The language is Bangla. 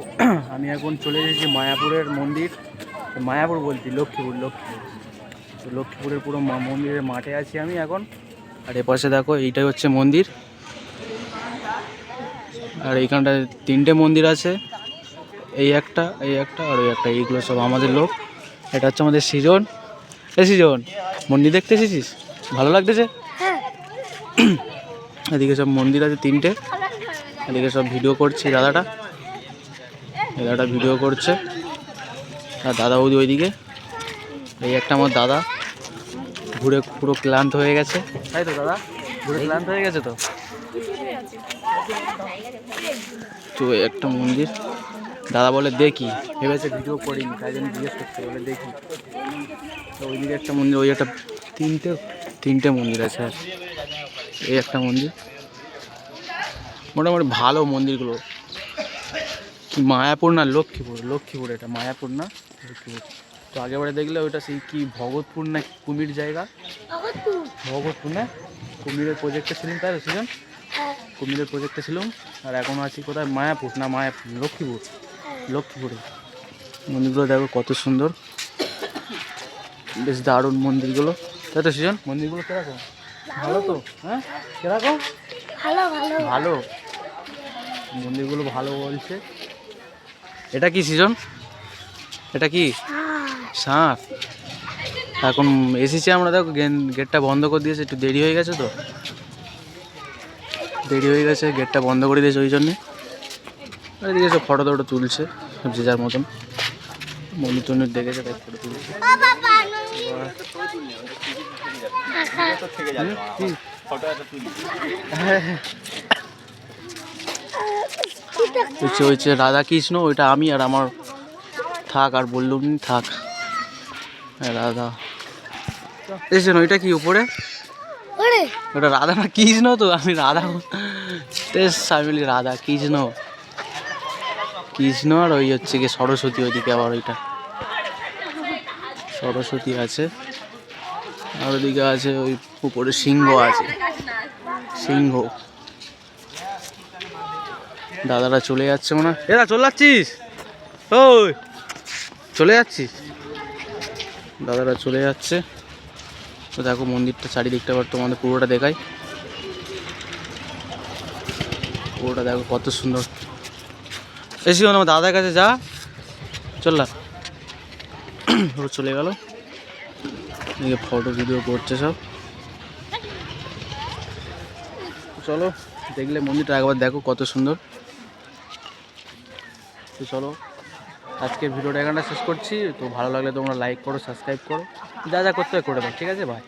আমি এখন চলে এসেছি মায়াপুরের মন্দির। মায়াপুর বলছি লক্ষ্মীপুর লক্ষ্মীপুর। তো লক্ষ্মীপুরের পুরো মা- মন্দিরের মাঠে আছি আমি এখন। আর এপাশে দেখো এইটাই হচ্ছে মন্দির। আর এইখানটায় তিনটে মন্দির আছে। এই একটা এই একটা আর ওই একটা এইগুলো সব আমাদের লোক। এটা হচ্ছে আমাদের সৃজন। এ সৃজন মন্দির দেখতে এসেছিস? ভালো লাগতেছে? এদিকে সব মন্দির আছে তিনটে। এদিকে সব ভিডিও করছি দাদাটা। দাদাটা ভিডিও করছে। আর দাদা বৌদি ওইদিকে। এই একটা আমার দাদা। ঘুরে পুরো ক্লান্ত হয়ে গেছে। তাই তো দাদা? ঘুরে ক্লান্ত হয়ে গেছে তো? তো একটা মন্দির। দাদা বলে দেখি। ভেবেছে ভিডিও করিনি তাই জন্য জিজ্ঞেস করতে বলে দেখি। তো ওইদিকে একটা মন্দির ওই একটা তিনটে তিনটে মন্দির আছে আর। এই একটা মন্দির। মোটামুটি ভালো মন্দিরগুলো। কি মায়াপুর না লক্ষ্মীপুর? লক্ষ্মীপুর এটা মায়াপুর না? লক্ষ্মীপুর। তো আগেবারে দেখলে ওইটা সেই কি ভগতপুর না কুমির জায়গা? ভগতপুর। না? কুমিরের প্রজেক্টে ছিলাম তাই তো সেজন? কুমিরের প্রজেক্টে ছিলাম আর এখন আছি কোথায়? মায়াপুর না মায়াপুর লক্ষ্মীপুর? লক্ষ্মীপুরে। মন্দিরগুলো দেখো কত সুন্দর। বেশ দারুণ মন্দিরগুলো। তাই তো সেজন? মন্দিরগুলো কীরকম? ভালো তো? হ্যাঁ? কীরকম? ভালো ভালো। ভালো। মন্দিরগুলো ভালো বলছে। এটা কি সিজন এটা কি? সাপ এখন এসেছি আমরা দেখো গেটটা বন্ধ করে দিয়েছে একটু দেরি হয়ে গেছে তো। দেরি হয়ে গেছে গেটটা বন্ধ করে দিয়েছে ওই জন্যে। এদিকে সব ফটো টটো তুলছে যে যার মতন। মন্দির টন্দির দেখেছে তাই ফটো তুলছে হ্যাঁ হ্যাঁ। হচ্ছে হচ্ছে রাধা কৃষ্ণ ওইটা আমি আর আমার থাক আর বললুম থাক। রাধা। এসেছেন ওইটা কি উপরে? ওটা রাধা না কৃষ্ণ তো আমি রাধা বলি রাধা কৃষ্ণ। কৃষ্ণ আর ওই হচ্ছে গিয়ে সরস্বতী ওইদিকে আবার ওইটা। সরস্বতী আছে। আর ওইদিকে আছে ওই উপরে সিংহ আছে। সিংহ। দাদারা চলে যাচ্ছে মনে হয়। এরা চলে যাচ্ছিস? ওই চলে যাচ্ছিস? দাদারা চলে যাচ্ছে। তো দেখো মন্দিরটা চারিদিকটা আবার তোমাদের পুরোটা দেখাই। পুরোটা দেখো কত সুন্দর। এসি আমার দাদার কাছে যা। চললা ও চলে গেল। এদিকে ফটো ভিডিও করছে সব। চলো দেখলে মন্দিরটা একবার দেখো কত সুন্দর। তো চলো। আজকে ভিডিওটা এখানটা শেষ করছি। তো ভালো লাগলে তোমরা লাইক করো সাবস্ক্রাইব করো। যা যা করতে হয় করে দাও, ঠিক আছে? ভাই